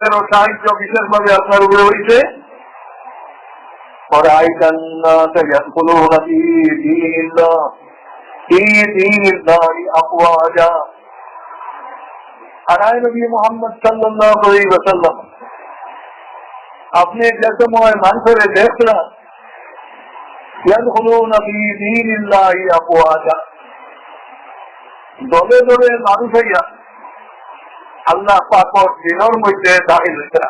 কেন সাহায্য বিশেষভাবে আপনার উপরে হয়েছে ورأيت الناس يدخلون في دين الله في دين الله أفواجا আর আয় নবী মোহাম্মদ সাল্লাল্লাহু আলাইহি ওয়াসাল্লাম আপনি যে সময় মানুষের দেখলেন يدخلون في دين الله أفواجا দলে দলে মানুষ হইয়া আল্লাহ পাকর দিনের মধ্যে দাখিল হইতে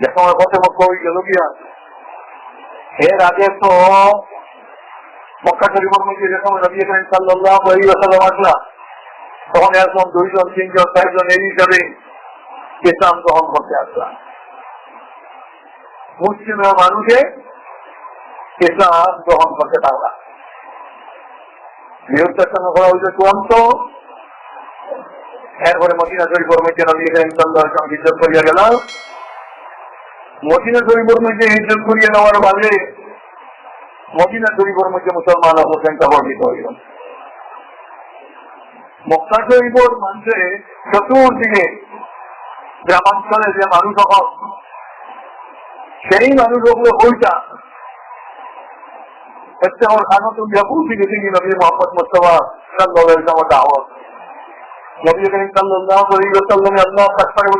যে সময় পথে মক্কা হয়ে গেল গিয়া। এর আগে তো মক্কা শরীফের মধ্যে যে সময় নবী করিম সাল্লাল্লাহু আলাইহি ওয়াসাল্লাম আসলা, তখন দুইজন, তিনজন, চারজন এই হিসাবে ইসলাম গ্রহণ করতে আসলাম মুসলিম মানুষে ইসলাম গ্রহণ করতে পারলাম হয়েছে এরপরে মদিনা শরীফের মধ্যে নবী করিম হিজরত করিয়া গেল মদিনা শরীফের মধ্যে হিজরত করিয়া নেওয়ার বাদে মদিনা শরীফের মধ্যে মুসলমান সংখ্যা বর্ণিত হইল। মক্কা শরীফের মানুষে চতুর্দিকে গ্রামাঞ্চলে যে মানুষ হন সেই মানুষগুলো ওইটা হচ্ছে আমার গেছে কি নবী মোহাম্মদ মোস্তফা সাল্লাহ দাওয়াত। নবী করিম সাল্লাল্লাহু আলাইহি ওয়াসাল্লামে আল্লাহ ওয়াসাল্লাম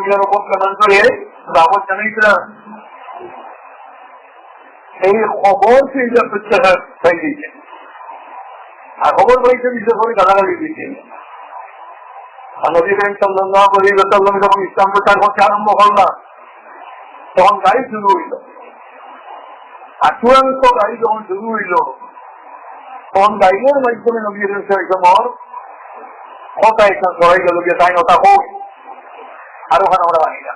যখন ইসলাম প্রচার করতে আরম্ভ করলাম, তখন গাড়ি শুরু হইল। আর চূড়ান্ত গাড়ি যখন শুরু হইল, তখন গাড়ির মাধ্যমে নবী সাল্লাল্লাহু কথা এখানে সবাই গেল যে তাই ওটা হোক আর ওখানে আমরা বানি না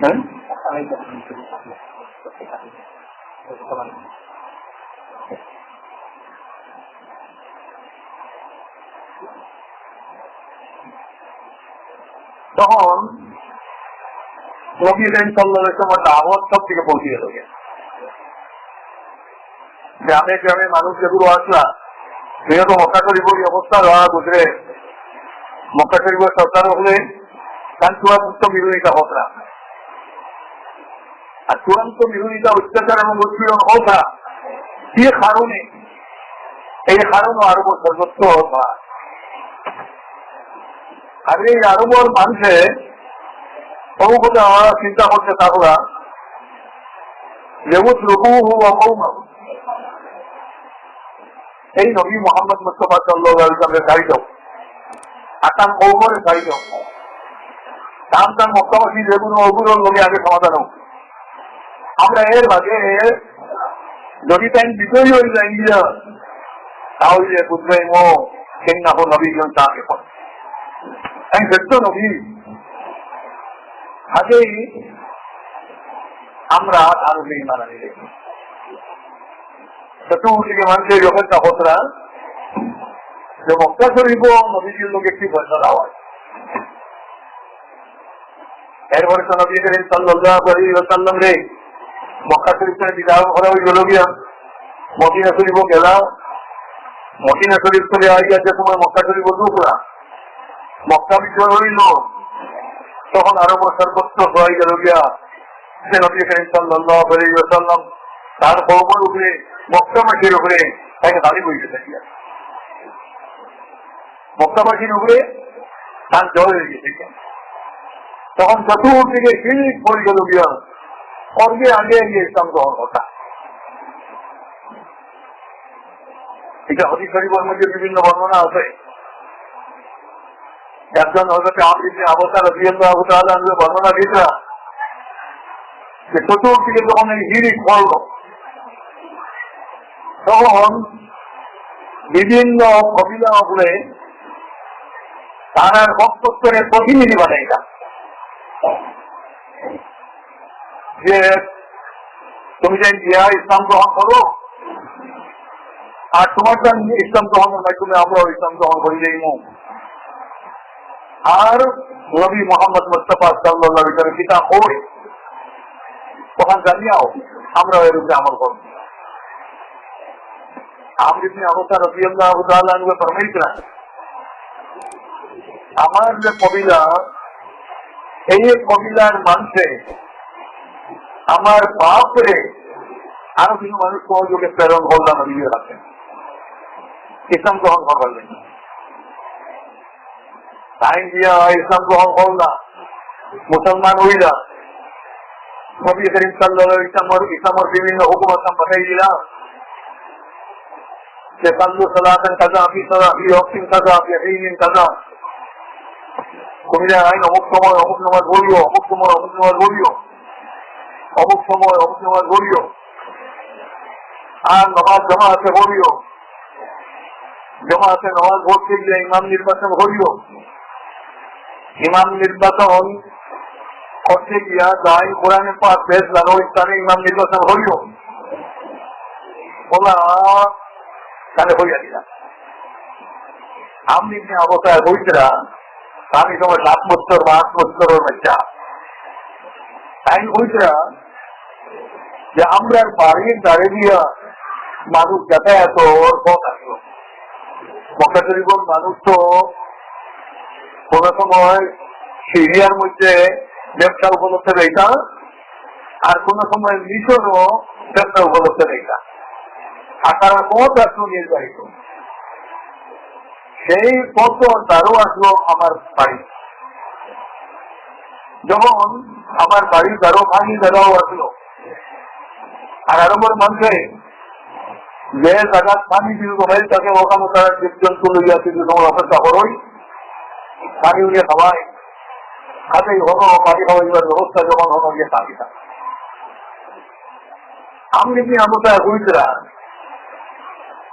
হ্যাঁ? তখন নবী সাল্লাহ দাওয়াত সব থেকে পৌঁছে গেল গ্রামে গ্রামে মানুষ যেগুলো আসলা যেহেতু মক্কা শরীফের অবস্থা রওয়া গুজরে মক্কা শরীফের সরকার হলে তার চূড়ান্ত বিরোধিতা হোক না। আর চূড়ান্ত বিরোধিতা, অত্যাচার এবং উৎপীড়ন হোক না কি কারণে, এই কারণ আরব সর্বোচ্চ হওয়া আর এই আরবর মানুষে বহুকতা চিন্তা করছে তারা। যেমন রঘু হুয়া এই নবী মোহাম্মদ মুস্তফা সাল্লামের গাড়ি যাও আসাম কৌমরের গাড়ি যাও তাম তাম মক্কাবাসী যেগুলো ওগুলোর লোকে আগে সমাধান হোক। আমরা এর মাঝে যদি তাই বিজয়ী হয়ে যায় ইন্ডিয়া, তাহলে বুঝবে মো কেন নবী জন তাকে আমি সত্য নবী? আগেই আমরা আরও মারা নিয়ে চতুর্দিকে মানুষের যখন তাপসরা যে লোক একটি দেওয়া গিয়া যে সময় মক্কা মক্কা তখন আরও সর্বোচ্চ হয়ে গেল গিয়া সে নবী করিম সাল্লাল্লাহু আলাইহি ওয়াসাল্লাম তার কৌমর উপরে মক্কাবাসীর উপরে তাকে দাবি বইতে থাকি মক্কাবাসীর উপরে তার জল হয়ে গেছে। তখন চতুর্দিকে হিড়িক পড়ে গেল গিয়া অর্গে আগে গিয়ে ইসলাম গ্রহণ কথা এটা হরি শরীফের মধ্যে বিভিন্ন বর্ণনা আছে। একজন হজরত আমরিতে আবতার অভিযন্ত্র আবতার বর্ণনা দিতে যে চতুর্দিকে যখন এই হিড়িক পড়ল তখন বিভিন্ন কবিতা বলে তার বক্তব্যের প্রতিনিধি বানাই না যে তুমি যে ইয়া ইসলাম গ্রহণ করো, আর তোমার ইসলাম গ্রহণের মাধ্যমে আমরাও ইসলাম গ্রহণ করি যাই আর নবী মোহাম্মদ মুস্তফা সাল্লাহ পিতা হই তখন জানিয়াও আমরা এর উপরে আমল করব। আমার যে কবিলা, এই কবিলার মানুষে আমার বাপরে আরও কিছু মানুষ সহযোগে প্রেরণ করলাম নবীর হাতে। ইসলাম গ্রহণ করলেন টাইম দিয়া ইসলাম গ্রহণ করলাম মুসলমান হইলা। ইসলামর বিভিন্ন হুকুম আসলাম পাঠাই দিলাম যে সাল্লু সালাতেন কাজা আপনি সাদা আপনি অক্সিন কাজা আপনি হিন কাজা। কবিরা আইন, অমুক সময়, অমুক নামাজ বলিও অমুক সময়, অমুক নামাজ বলিও অমুক সময়, অমুক নামাজ বলিও আর নামাজ জমা আছে বলিও জমা আছে নামাজ ভর্তি গিয়ে ইমাম নির্বাচন করিও ইমাম নির্বাচন করতে গিয়া যাই কোরআনে পাক বেশ লানো স্থানে ইমাম নির্বাচন করিও ওলা তাহলে হইয়া দিলাম। আমি অবস্থায় হইতরা আমি তোমার সাত বছর বা আট যে আমরা বাড়ির দাঁড়ে দিয়া মানুষ যাতায়াত ওর পথ আসলো মানুষ তো কোন সময় সিরিয়ার মধ্যে ব্যবসা উপলব্ধ রইতা আর কোন সময় মিশরও ব্যবসা উপলব্ধ রইতা তারা পথ আসলো সেই পথ তারও আসলো আমার বাড়ি। আমার বাড়ির ভাঙি আসলো। আর যে জায়গা পানি দিল হয় তাকে ওখানে তারা জীবজন্তু লইয়া কিন্তু তোমার অপেক্ষা করোই পানি খাওয়াই। হলো পানি খাওয়াইবার ব্যবস্থা যখন হলো, গিয়ে আমি যদি আমরা হইতরা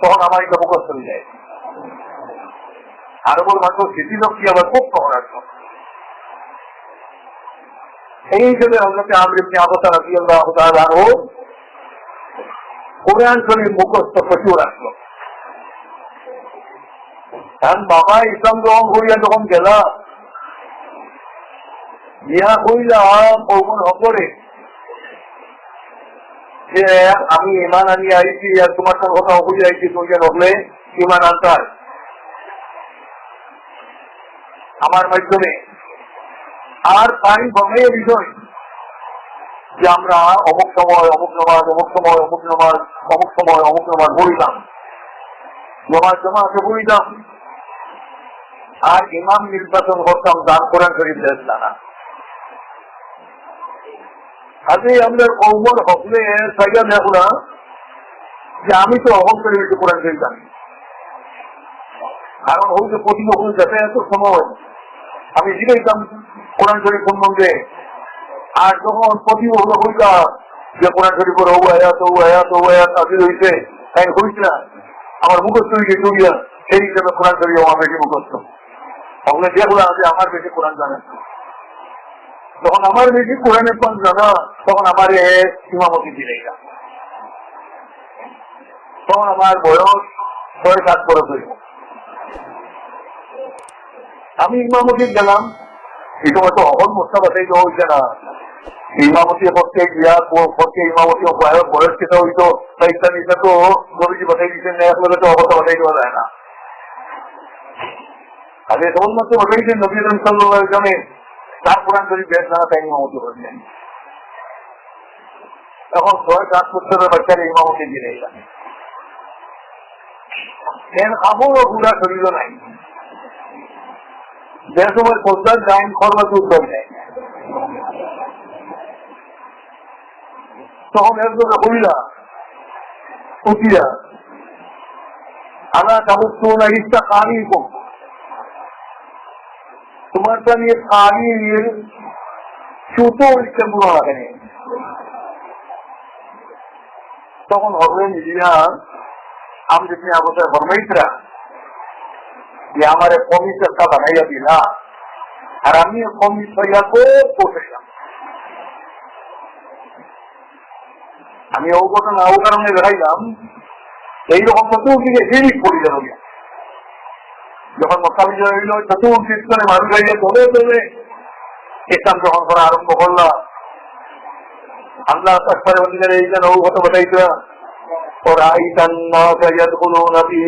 তখন আমার এটা মুখস্থ হয়ে যায়। আরবের মাত্র স্মৃতিশক্তি আবার খুব কম রাখতো এই হিসেবে হজরতে আমরিবনি আবতা মুখস্থ কারণ বাবা ইসলাম গ্রহণ করিয়া যখন ইহা যে আমি ইমান আনি আইছি, আর তোমার সঙ্গে কথা হয়ে আইছি, তুমি যে নহলে ইমান আনতার। আমার মাধ্যমে। আর পানি বমে বিষয় যে আমরা অমুক সময়, অমুক নমাজ, অমুক সময়, অমুক নমাজ, অমুক সময়, অমুক নমাজ বলিলাম নমাজ জমা আছে বলিলাম আর ইমাম নির্বাচন করতাম দান করেন শরীফ দেখলাম না আজকে আমরা কৌমর হকলে সাইয়া দেখো না যে আমি তো অহম করে বেশি কোরআন শরীফ জানি। কারণ হচ্ছে প্রতি বছর যাতায়াত সময় আমি জিজ্ঞাসা কোরআন শরীফ সম্বন্ধে। আর যখন প্রতি বছর হইতা যে কোরআন শরীফের ও আয়াত ও আয়াত ও আয়াত আসিল হইছে, তাই হইছে না। আমার মুখস্থ হয়েছে চুরিয়া সেই হিসাবে কোরআন শরীফ আমার বেশি মুখস্থ। ওগুলো দেখলাম যে আমার বেশি কোরআন জানে। তখন আমার বেশি কোরআনের পান জানা তখন আমার সীমামতি দিলে তখন আমার বয়স ছয় সাত বছর হইল। আমি ইমামতি গেলাম। এই সময় তো অহন মোস্তা বাতাই দেওয়া হইছে না। ইমামতি করতে গিয়া করতে ইমামতি বয়স কেটে হইতো ইত্যাদি নিচে তো নবীজি বাতাই দিচ্ছেন না আসলে তো অবস্থা বাতাই দেওয়া যায় না। আগে কেবলমাত্র বাতাইছেন নবী সাল্লাহ জনে তার কোরআন যদি বেশ জানা তাই ইমামতি তখন ছয় সাত বছরের বাচ্চারা ইমামতি দিয়ে এলাম আমলও পুরা শরীর নাই। যে সময় ডাইন খরচ নেয় তখন ইচ্ছা কানি তা তখন হবেন আমি তুমি আবুতে ফরমাইতরা যে আমার আর আমি কমিস হইয়া খুব বসেছিলাম আমি ও ঘটনা কারণে বেড়াইলাম এইরকম চতুর্দিকে হিড়িক পড়ি গেল গিয়া। যখন মক্কা বিজয় হইল চতুর শীতকালে মানুষ হইলে তোলে তোলে ইসলাম গ্রহণ করা আরম্ভ করলা। আল্লাহ তাকবারে বললেন এই যেন ও কত বাতাইতা ও রাইতান নাস ইয়াদখুলুনা ফি